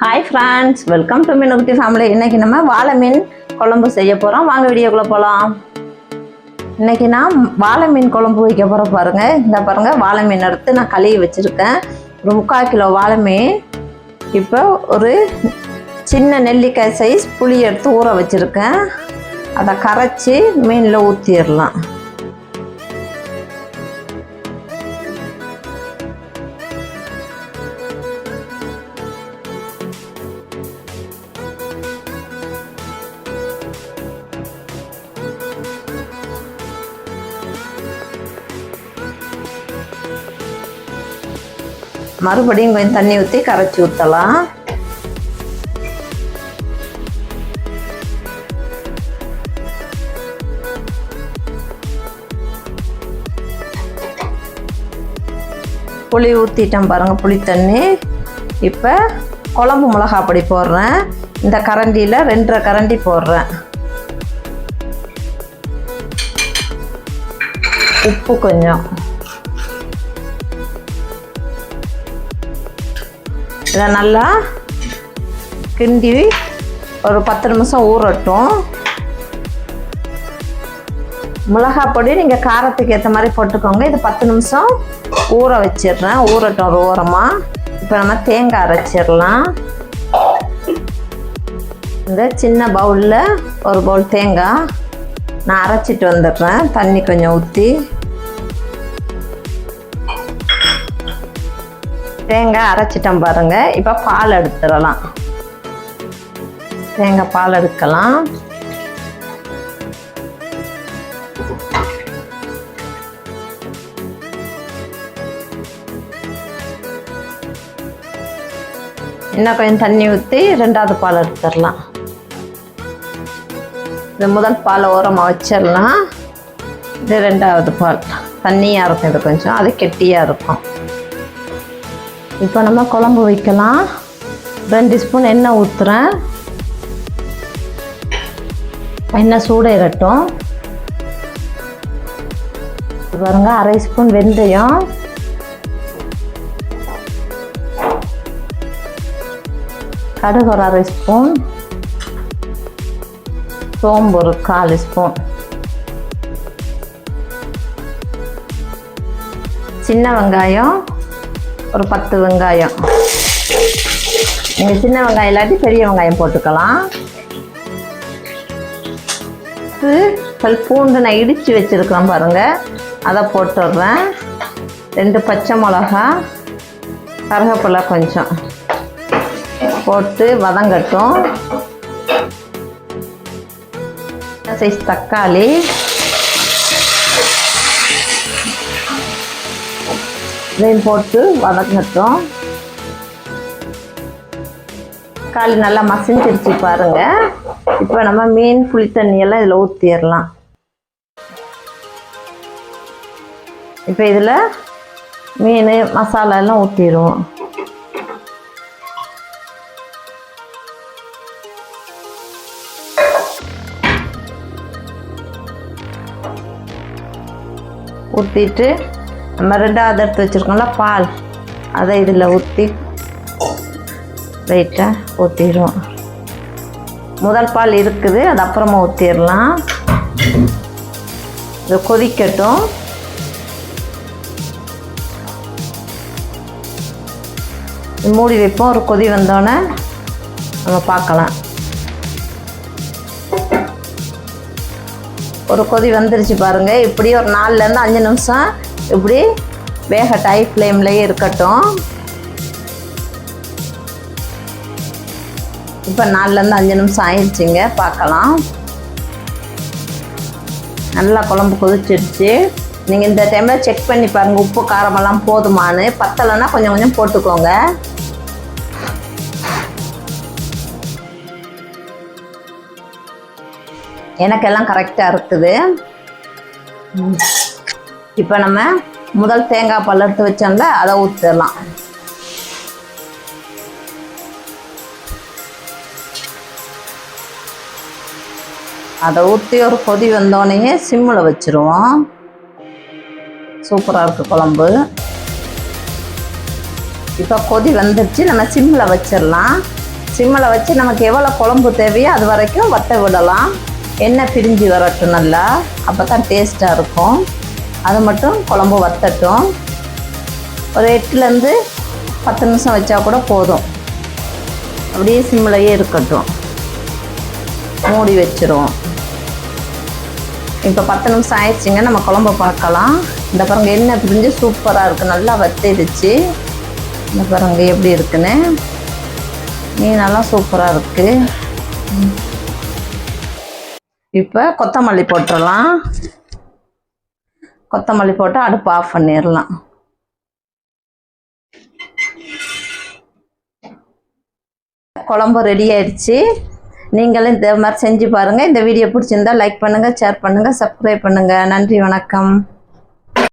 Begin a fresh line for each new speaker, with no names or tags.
Hi friends welcome to மீன் குட்டி family இன்றைக்கி நம்ம வாழை மீன் குழம்பு செய்ய போகிறோம் வாங்க வீடியோக்குள்ளே போகலாம் இன்றைக்கி நான் வாழை மீன் குழம்பு வைக்க போகிறோம் பாருங்கள் இந்த பாருங்கள் வாழை மீன் எடுத்து நான் கழுவி வச்சுருக்கேன். ஒரு முக்கால் கிலோ வாழை மீன் இப்போ ஒரு சின்ன நெல்லிக்காய் சைஸ் புளி எடுத்து ஊற வச்சுருக்கேன். அதை கரைச்சி மீனில் ஊற்றிடலாம் மறுபடியும் கொஞ்சம் தண்ணி ஊற்றி கரைச்சி ஊற்றலாம் புளி ஊற்றிட்டேன் பாருங்கள் புளி தண்ணி. இப்போ குழம்பு மிளகா பொடி போடுறேன். இந்த கரண்டியில் ரெண்டரை கரண்டி போடுறேன். உப்பு கொஞ்சம். இதை நல்லா கிண்டி ஒரு பத்து நிமிஷம் ஊறட்டும். மிளகாய் பொடி நீங்கள் காரத்துக்கு ஏற்ற மாதிரி போட்டுக்கோங்க. இது பத்து நிமிஷம் ஊற வச்சிடுறேன். ஊறட்டும் ஒரு ஓரமாக இப்போ நம்ம தேங்காய் அரைச்சிடலாம். இந்த சின்ன பவுலில் ஒரு பவுல் தேங்காய் நான் அரைச்சிட்டு வந்துடுறேன். தண்ணி கொஞ்சம் ஊற்றி தேங்காய் அரைச்சிட்டோம் பாருங்க. இப்போ பால் எடுத்துடலாம். தேங்காய் பால் எடுக்கலாம். இன்னும் கொஞ்சம் தண்ணி ஊற்றி ரெண்டாவது பால் எடுத்துடலாம். இந்த முதல் பால் ஓரமாக வச்சிடலாம். இது ரெண்டாவது பால். தண்ணியாக இருக்கும் இது கொஞ்சம். அது கெட்டியாக இருக்கும். இப்போ நம்ம குழம்பு வைக்கலாம். ரெண்டு ஸ்பூன் எண்ணெய் ஊற்றுறேன் எண்ணெய் சூடேறட்டும். பாருங்க அரை ஸ்பூன் வெந்தயம். கடுகு ஒரு அரை ஸ்பூன். சோம்பு ஒரு கால் ஸ்பூன். சின்ன வெங்காயம். ஒரு பத்து வெங்காயம். நீங்கள் சின்ன வெங்காயம் இல்லாட்டி பெரிய வெங்காயம் போட்டுக்கலாம். இது பூண்டு நான் இடித்து வச்சுருக்கிறேன் பாருங்கள் அதை போட்டுடுறேன். ரெண்டு பச்சை மிளகா கருவேப்பிலை கொஞ்சம் போட்டு வதங்கட்டும். சைஸ் தக்காளி. இதையும் போட்டு வதங்கட்டும் தக்காளி நல்லா மசிஞ்சிருச்சு பாருங்க. இப்போ நம்ம மீன் புளி தண்ணியெல்லாம் இதில் ஊற்றிடலாம் இப்போ இதில் மீன் மசாலா எல்லாம் ஊற்றிடுவோம் ஊற்றிட்டு நம்ம ரெண்டாவது எடுத்து வச்சுருக்கோம்ல பால். அதை இதில் ஊற்றி லைட்டாக ஊற்றிடுவோம் முதல் பால் இருக்குது அது அப்புறமா ஊற்றிடலாம் இது கொதிக்கட்டும். மூடி வைப்போம் ஒரு கொதி வந்தோடனே நம்ம பார்க்கலாம். ஒரு கொதி வந்துருச்சு பாருங்கள் இப்படி ஒரு நாலுலேருந்து அஞ்சு நிமிஷம் இப்படி வேக டை ஃப்ளேம்லேயே இருக்கட்டும். இப்போ நாலுலேருந்து அஞ்சு நிமிஷம் ஆயிடுச்சுங்க பார்க்கலாம். நல்லா குழம்பு கொதிச்சிருச்சு. நீங்கள் இந்த டைமில் செக் பண்ணி பாருங்கள் உப்பு காரமெல்லாம் போதுமானு பத்தலைன்னா கொஞ்சம் கொஞ்சம் போட்டுக்கோங்க. எனக்கெல்லாம் கரெக்டாக இருக்குது. இப்போ நம்ம முதல் தேங்காய் பால் எடுத்து வச்சோம்ல அதை ஊற்றிடலாம் அதை ஊற்றி ஒரு கொதி வந்தோடனே சிம்மில் வச்சுருவோம். சூப்பராக இருக்குது குழம்பு. இப்போ கொதி வந்துடுச்சு நம்ம சிம்மில் வச்சிடலாம். சிம்மில் வச்சு நமக்கு எவ்வளோ குழம்பு தேவையோ அது வரைக்கும் வட்ட விடலாம். எண்ணெய் பிரிஞ்சு வரட்டும் நல்லா. அப்போ தான் டேஸ்ட்டாக இருக்கும். அது மட்டும் குழம்பு வத்தட்டும். ஒரு எட்டுலேருந்து பத்து நிமிஷம் வச்சா கூட போதும். அப்படியே சிம்மிலையே இருக்கட்டும். மூடி வச்சிருவோம். இப்போ பத்து நிமிஷம் ஆயிடுச்சிங்க நம்ம குழம்பு பார்க்கலாம். இந்த பாருங்க எண்ணெய் பிரிஞ்சு சூப்பராக இருக்குது நல்லா வத்திடுச்சு. இந்த பாருங்க எப்படி இருக்குன்னு. மீனெல்லாம் சூப்பராக இருக்குது இப்போ கொத்தமல்லி போட்டுடலாம். கொத்தமல்லி போட்டு அடுப்பு ஆஃப் பண்ணிடலாம் குழம்பு ரெடி ஆயிடுச்சு. நீங்களும் இந்த மாதிரி செஞ்சு பாருங்கள் இந்த வீடியோ பிடிச்சிருந்தா லைக் பண்ணுங்கள் ஷேர் பண்ணுங்கள் சப்ஸ்கிரைப் பண்ணுங்கள் நன்றி வணக்கம்.